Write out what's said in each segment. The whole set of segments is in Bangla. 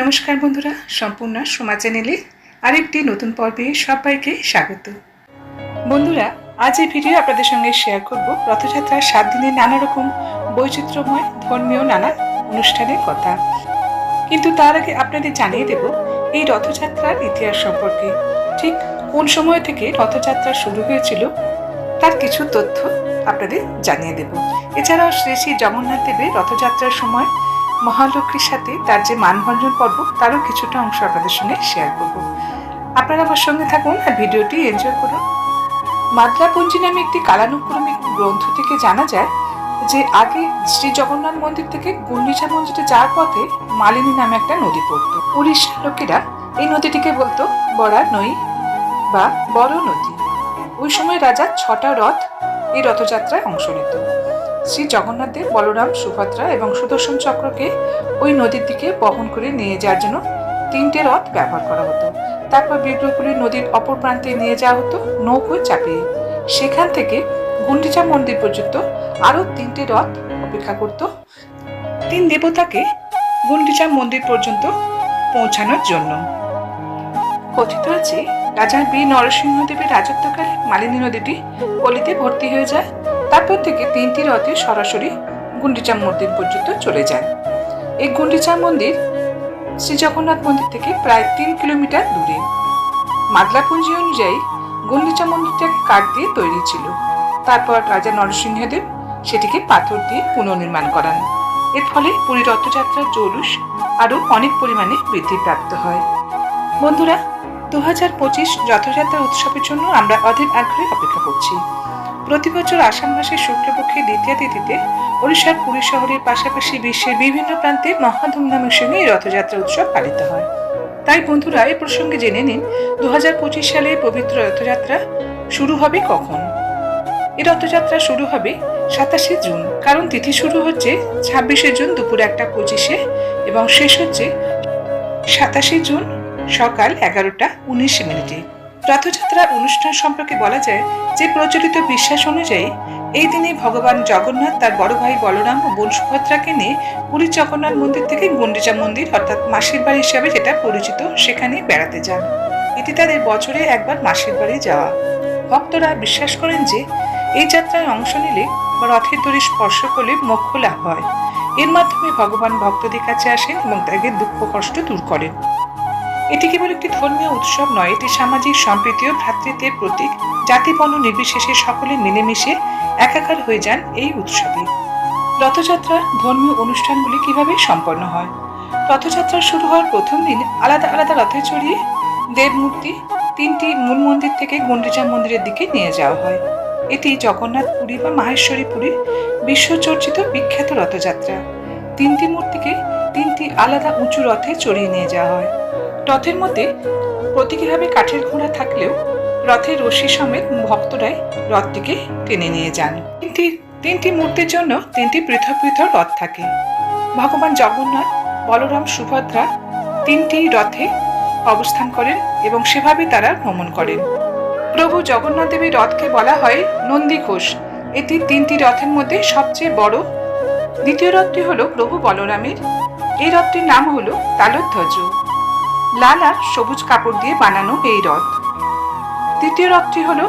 নমস্কার বন্ধুরা, সম্পূর্ণ সোমা চ্যানেলে আরেকটি নতুন পর্বে সবাইকে স্বাগত। বন্ধুরা, আজ এই ভিডিও আপনাদের সঙ্গে শেয়ার করব রথযাত্রার সাত দিনের নানা রকম বৈচিত্র্যময় ধর্মীয় নানা অনুষ্ঠানের কথা। কিন্তু তার আগে আপনাদের জানিয়ে দেব এই রথযাত্রার ইতিহাস সম্পর্কে। ঠিক কোন সময় থেকে রথযাত্রা শুরু হয়েছিল, তার কিছু তথ্য আপনাদের জানিয়ে দেব। এছাড়াও শ্রী শ্রী জগন্নাথ দেবের রথযাত্রার সময় মহালক্ষ্মীর সাথে তার যে মানভঞ্জন পর্ব, তারও কিছুটা অংশ আপনাদের সঙ্গে শেয়ার করব। আপনারা আমার সঙ্গে থাকুন আর ভিডিওটি এনজয় করুন। মাদ্রাপঞ্জি নামে একটি কালানুক্রমিক গ্রন্থ থেকে জানা যায় যে আগে শ্রী জগন্নাথ মন্দির থেকে গুন্ডিচা মন্দিরে যাওয়ার পথে মালিনী নামে একটা নদী পড়তো। উড়িষ্যার লোকেরা এই নদীটিকে বলতো বড়া নই বা বড় নদী ওই সময় রাজা ছটা রথ এই রথযাত্রায় অংশ নিত। শ্রী জগন্নাথ দেব, বলরাম, সুভদ্রা এবং সুদর্শন চক্রকে ওই নদীর দিকে বহন করে নিয়ে যাওয়ার জন্য তিনটে রথ ব্যবহার করা হতো। তারপর বিগ্রহগুলি নদীর অপর প্রান্তে নিয়ে যাওয়া হতো নৌকোয় চাপিয়ে। সেখান থেকে গুন্ডিচা মন্দির পর্যন্ত আরও তিনটে রথ অপেক্ষা করত। তিন দেবতাকে গুন্ডিচা মন্দির পর্যন্ত পৌঁছানোর জন্য। কথিত আছে রাজা বি নরসিংহদেবের রাজত্বকালে মালিনী নদীটি পলিতে ভর্তি হয়ে যায়। তারপর থেকে তিনটি রথে সরাসরি গুন্ডিচা মন্দির পর্যন্ত চলে যায়। এই গুন্ডিচা মন্দির শ্রী জগন্নাথ মন্দির থেকে প্রায় তিন কিলোমিটার দূরে। মাদলাপুঞ্জি অনুযায়ী গুন্ডিচা মন্দিরটাকে কাঠ দিয়ে তৈরি ছিল। তারপর রাজা নরসিংহদেব সেটিকে পাথর দিয়ে পুনর্নির্মাণ করান। এর ফলে পুরী রথযাত্রার জৌলুস আরও অনেক পরিমাণে বৃদ্ধিপ্রাপ্ত হয়। বন্ধুরা দু হাজার পঁচিশ রথযাত্রা উৎসবের জন্য আমরা অধীর আগ্রহে অপেক্ষা করছি। প্রতি বছর আষাঢ় মাসের শুক্লপক্ষের দ্বিতীয় তিথিতে ওড়িশার পুরী শহরের পাশাপাশি বিশ্বের বিভিন্ন প্রান্তে মহা ধুমধামের সঙ্গে এই রথযাত্রা উৎসব পালিত হয়। তাই বন্ধুরা এই প্রসঙ্গে জেনে নিন দু হাজার পঁচিশ সালে পবিত্র রথযাত্রা শুরু হবে কখন? এই রথযাত্রা শুরু হবে সাতাশে জুন, কারণ তিথি শুরু হচ্ছে ছাব্বিশে জুন দুপুর একটা পঁচিশে এবং শেষ হচ্ছে সাতাশে জুন সকাল এগারোটা উনিশ মিনিটে। রথযাত্রার অনুষ্ঠান সম্পর্কে বলা যায় যে প্রচলিত বিশ্বাস অনুযায়ী এই দিনে ভগবান জগন্নাথ তার বড় ভাই বলরাম ও বোন সুভদ্রাকে নিয়ে পুরী জগন্নাথ মন্দির থেকে গুন্ডিচা মন্দির অর্থাৎ মাসির বাড়ি হিসাবে যেটা পরিচিত সেখানে বেড়াতে যান। এটি তাদের বছরে একবার মাসির বাড়ি যাওয়া। ভক্তরা বিশ্বাস করেন যে এই যাত্রায় অংশ নিলে বা রথের দড়ি স্পর্শ করলে মোক্ষ লাভ হয়। এর মাধ্যমে ভগবান ভক্তদের কাছে আসেন এবং তাদের দুঃখ কষ্ট দূর করেন। এটি কেবল একটি ধর্মীয় উৎসব নয়, এটি সামাজিক, সম্প্রীতি ও ভ্রাতৃত্বের প্রতীক। জাতি বর্ণ নির্বিশেষে সকলে মিলেমিশে একাকার হয়ে যান এই উৎসবে। রথযাত্রার ধর্মীয় অনুষ্ঠানগুলি কীভাবে সম্পন্ন হয়? রথযাত্রা শুরু হওয়ার প্রথম দিন আলাদা আলাদা রথে চড়িয়ে দেবমূর্তি তিনটি মূল মন্দির থেকে গুন্ডিচা মন্দিরের দিকে নিয়ে যাওয়া হয়। এটি জগন্নাথ পুরী বা মাহেশ্বরী পুরীর বিশ্বচর্চিত বিখ্যাত রথযাত্রা। তিনটি মূর্তিকে তিনটি আলাদা উঁচু রথে চড়িয়ে নিয়ে যাওয়া হয়। রথের মধ্যে প্রতীকীভাবে কাঠের ঘোড়া থাকলেও রথের রশি সমেত ভক্তরাই রথটিকে টেনে নিয়ে যান। তিনটি তিনটি মূর্তির জন্য তিনটি পৃথক পৃথক রথ থাকে। ভগবান জগন্নাথ, বলরাম সুভদ্রা তিনটি রথে অবস্থান করেন এবং সেভাবে তারা ভ্রমণ করেন। প্রভু জগন্নাথ দেবীর রথকে বলা হয় নন্দী ঘোষ। এটি তিনটি রথের মধ্যে সবচেয়ে বড়। দ্বিতীয় রথটি হলো প্রভু বলরামের। এই রথটির নাম হলো তালোধ্বজ। লাল আর সবুজ কাপড় দিয়ে বানানো এই রথ। তৃতীয় রথটি হল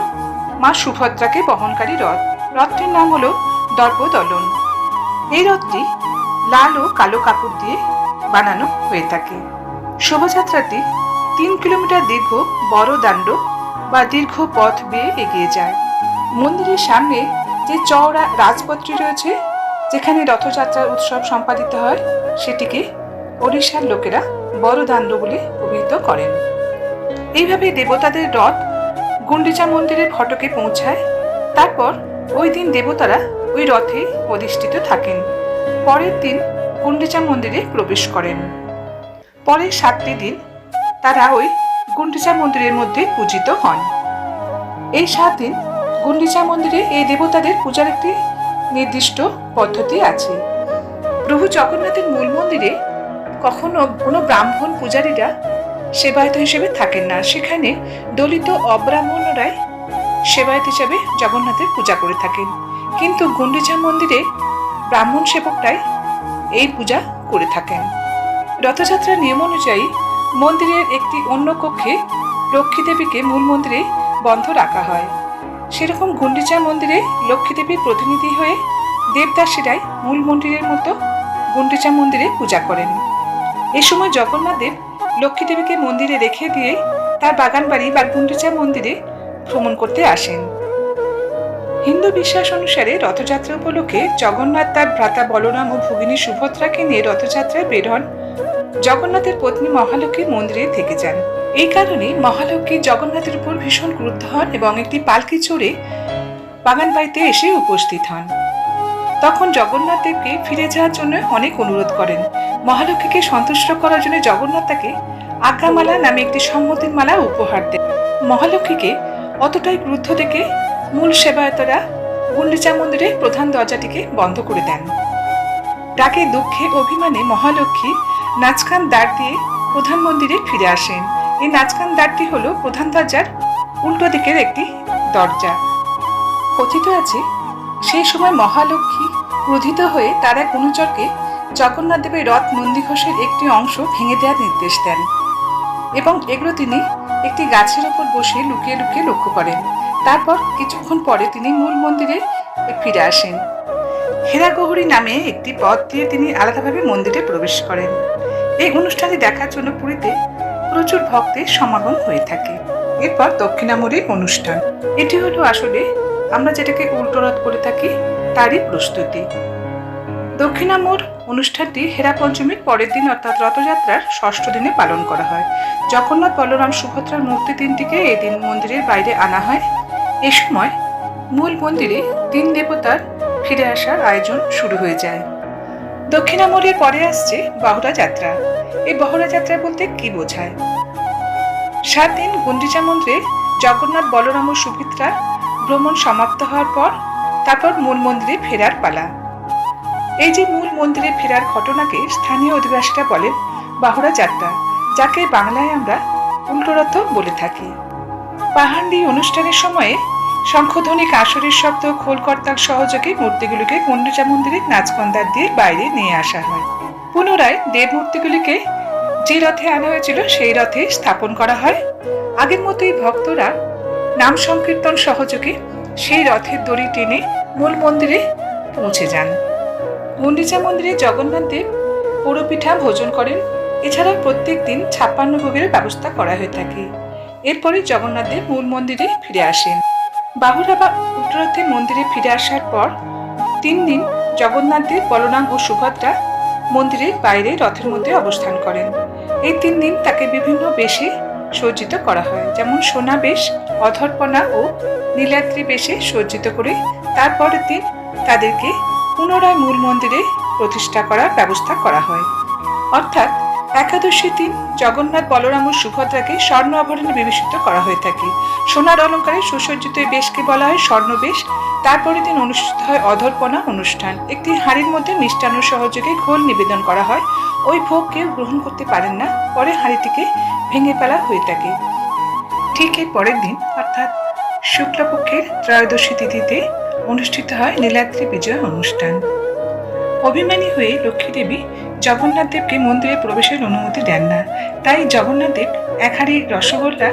মা সুভদ্রাকে বহনকারী রথ। রথটির নাম হলো দর্পদলন। এই রথটি লাল ও কালো কাপড় দিয়ে বানানো হয়ে থাকে। শোভাযাত্রাটি তিন কিলোমিটার দীর্ঘ, বড় দাণ্ড বা দীর্ঘ পথ বেয়ে এগিয়ে যায়। মন্দিরের সামনে যে চওড়া রাজপথটি রয়েছে, যেখানে রথযাত্রার উৎসব সম্পাদিত হয়, সেটিকে ওড়িশার লোকেরা বড় দাণ্ড বলে অভিহিত করেন। এইভাবে দেবতাদের রথ গুন্ডিচা মন্দিরের ফটকে পৌঁছায়। তারপর ওই দিন দেবতারা ওই রথে অধিষ্ঠিত থাকেন। পরের দিন গুন্ডিচা মন্দিরে প্রবেশ করেন। পরের সাতটি দিন তারা ওই গুন্ডিচা মন্দিরের মধ্যে পূজিত হন। এই সাত দিন গুন্ডিচা মন্দিরে এই দেবতাদের পূজার একটি নির্দিষ্ট পদ্ধতি আছে। প্রভু জগন্নাথের মূল মন্দিরে কখনো কোনো ব্রাহ্মণ পূজারীরা সেবায়ত হিসেবে থাকেন না। সেখানে দলিত অব্রাহ্মণরাই সেবায়ত হিসেবে জগন্নাথের পূজা করে থাকেন। কিন্তু গুন্ডিচা মন্দিরে ব্রাহ্মণ সেবকরাই এই পূজা করে থাকেন। রথযাত্রার নিয়ম অনুযায়ী মন্দিরের একটি অন্য কক্ষে লক্ষ্মী দেবীকে মূল মন্দিরে বন্ধ রাখা হয়। সেরকম গুন্ডিচা মন্দিরে লক্ষ্মী দেবীর প্রতিনিধি হয়ে দেবদাসীরাই মূল মন্দিরের মতো গুন্ডিচা মন্দিরে পূজা করেন। এ সময় জগন্নাথ দেব লক্ষ্মী দেবীকে মন্দিরে রেখে দিয়ে তার বাগান বাড়ি বা গুন্ডিচা মন্দিরে ভ্রমণ করতে আসেন। হিন্দু বিশ্বাস অনুসারে রথযাত্রা উপলক্ষে জগন্নাথ তার ভ্রাতা বলরাম ও ভগিনী সুভদ্রাকে নিয়ে রথযাত্রায় বের হন। জগন্নাথের পত্নী মহালক্ষ্মীর মন্দিরে থেকে যান। এই কারণে মহালক্ষ্মী জগন্নাথের উপর ভীষণ ক্রুদ্ধ হন এবং একটি পালকি চড়ে বাগান বাড়িতে এসে উপস্থিত হন। তখন জগন্নাথ দেবকে ফিরে যাওয়ার জন্য অনেক অনুরোধ করেন। মহালক্ষ্মীকে সন্তুষ্ট করার জন্য জগন্নাথ তাকে আজ্ঞামালা নামে একটি সম্মতির মালা উপহার দেন। মহালক্ষ্মীকে অতটাই ক্রুদ্ধ দেখে মূল সেবায়তরা গুন্ডিচা মন্দিরের প্রধান দরজাটিকে বন্ধ করে দেন। তাকে দুঃখে অভিমানে মহালক্ষ্মী নাচকান দ্বার দিয়ে প্রধান মন্দিরে ফিরে আসেন। এই নাচকান দ্বারটি হলো প্রধান দরজার উল্টো দিকের একটি দরজা। কথিত আছে, সেই সময় মহালক্ষ্মী ক্রোধিত হয়ে তার এক অনুচরকে জগন্নাথ দেবের রথ নন্দীঘোষের একটি অংশ ভেঙে দেওয়ার নির্দেশ দেন এবং এগুলো তিনি একটি গাছের ওপর বসে লুকিয়ে লুকিয়ে লক্ষ্য করেন। তারপর কিছুক্ষণ পরে তিনি মূল মন্দিরে ফিরে আসেন। হেরাগহরি নামে একটি পথ দিয়ে তিনি আলাদাভাবে মন্দিরে প্রবেশ করেন। এই অনুষ্ঠানটি দেখার জন্য পুরীতে প্রচুর ভক্তের সমাগম হয়ে থাকে। এরপর দক্ষিণামুড়ির অনুষ্ঠান। এটি হলো আসলে আমরা যেটাকে উল্টো রথ করে থাকি তারই প্রস্তুতি। দক্ষিণামোড় অনুষ্ঠানটি হেরা পঞ্চমীর পরের দিন অর্থাৎ রথযাত্রার ষষ্ঠ দিনে পালন করা হয়। জগন্নাথ বলরাম সুভদ্রার মূর্তি তিনটিকে এই দিন মন্দিরের বাইরে আনা হয়। এ সময় মূল মন্দিরে তিন দেবতার ফিরে আসার আয়োজন শুরু হয়ে যায়। দক্ষিণামোড়ের পরে আসছে বাহুড়া যাত্রা। এই বাহুড়া যাত্রা বলতে কি বোঝায়? সাত দিন গুন্ডিচা মন্দিরে জগন্নাথ বলরাম ও সুভদ্রা ভ্রমণ সমাপ্ত হওয়ার পর তারপর মূল মন্দিরে ফেরার পালা। এই যে মূল মন্দিরে ফেরার ঘটনাকে স্থানীয় অধিবাসীরা বলেন বাহুড়া যাত্রা, যাকে বাংলায় আমরা উল্টোরথ বলে থাকি। পাহান্ডি অনুষ্ঠানের সময়ে শঙ্খধ্বনি কাসরের শব্দ, খোলকর্তার সহযোগে মূর্তিগুলিকে গুন্ডিচা মন্দিরে নাচকন্দার দিয়ে বাইরে নিয়ে আসা হয়। পুনরায় দেব মূর্তিগুলিকে যে রথে আনা হয়েছিল, সেই রথে স্থাপন করা হয়। আগের মতোই ভক্তরা নাম সংকীর্তন সহযোগে সেই রথের দড়ি টেনে মূল মন্দিরে পৌঁছে যান। গুন্ডিচা মন্দিরে জগন্নাথ দেব পোড়পিঠা ভোজন করেন। এছাড়াও প্রত্যেক দিন ছাপ্পান্ন ভোগের ব্যবস্থা করা হয়ে থাকে। এরপরে জগন্নাথ দেব মূল মন্দিরে ফিরে আসেন। বাহুরা বা উত্তরথে মন্দিরে ফিরে আসার পর তিন দিন জগন্নাথ দেব বলরাম ও সুভদ্রা মন্দিরের বাইরে রথের মধ্যে অবস্থান করেন। এই তিন দিন তাকে বিভিন্ন বেশে সজ্জিত করা হয়। যেমন সোনা বেশ অধর্পণা ও নীলাদ্রি বেশে সজ্জিত করে তারপরের দিন তাদেরকে পুনরায় মূল মন্দিরে প্রতিষ্ঠা করার ব্যবস্থা করা হয়। অর্থাৎ একাদশী দিন জগন্নাথ বলরাম ও সুভদ্রাকে স্বর্ণ আভরণে বিভূষিত করা হয়ে থাকে। সোনার অলঙ্কারে সুসজ্জিত এই বেশকে বলা হয় স্বর্ণবেশ। তারপরের দিন অনুষ্ঠিত হয় অধর্পণা অনুষ্ঠান। একটি হাঁড়ির মধ্যে মিষ্টান্ন সহযোগে ঘোল নিবেদন করা হয়। ওই ভোগ কেউ গ্রহণ করতে পারেন না। পরে হাঁড়িটিকে ভেঙে ফেলা হয়ে থাকে। ঠিক এর পরের দিন, অর্থাৎ শুক্লপক্ষের ত্রয়োদশী তিথিতে অনুষ্ঠিত হয় নীলাদ্রি বিজয় অনুষ্ঠান। অভিমানী হয়ে লক্ষ্মী দেবী জগন্নাথ দেবকে মন্দিরে প্রবেশের অনুমতি দেন না। তাই জগন্নাথ দেব একহারি রসগোল্লা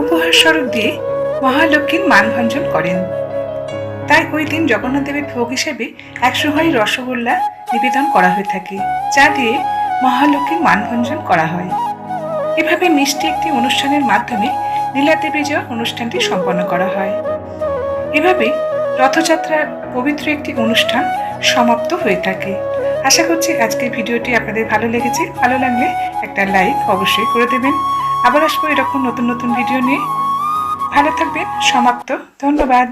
উপহার স্বরূপ দিয়ে মহালক্ষ্মীর মানভঞ্জন করেন। তাই ওই দিন জগন্নাথ দেবের ভোগ হিসেবে একশো হাড়ি রসগোল্লা নিবেদন করা হয়ে থাকে, যা দিয়ে মহালক্ষ্মীর মানভঞ্জন করা হয়। এভাবে মিষ্টি একটি অনুষ্ঠানের মাধ্যমে নীলাদ্রি বিজয় অনুষ্ঠানটি সম্পন্ন করা হয়। এভাবে রথযাত্রার পবিত্র একটি অনুষ্ঠান সমাপ্ত হয়ে থাকে। আশা করছি আজকের ভিডিওটি আপনাদের ভালো লেগেছে। ভালো লাগলে একটা লাইক অবশ্যই করে দেবেন। আবার আসব এরকম নতুন নতুন ভিডিও নিয়ে। ভালো থাকবেন, সমাপ্ত। ধন্যবাদ।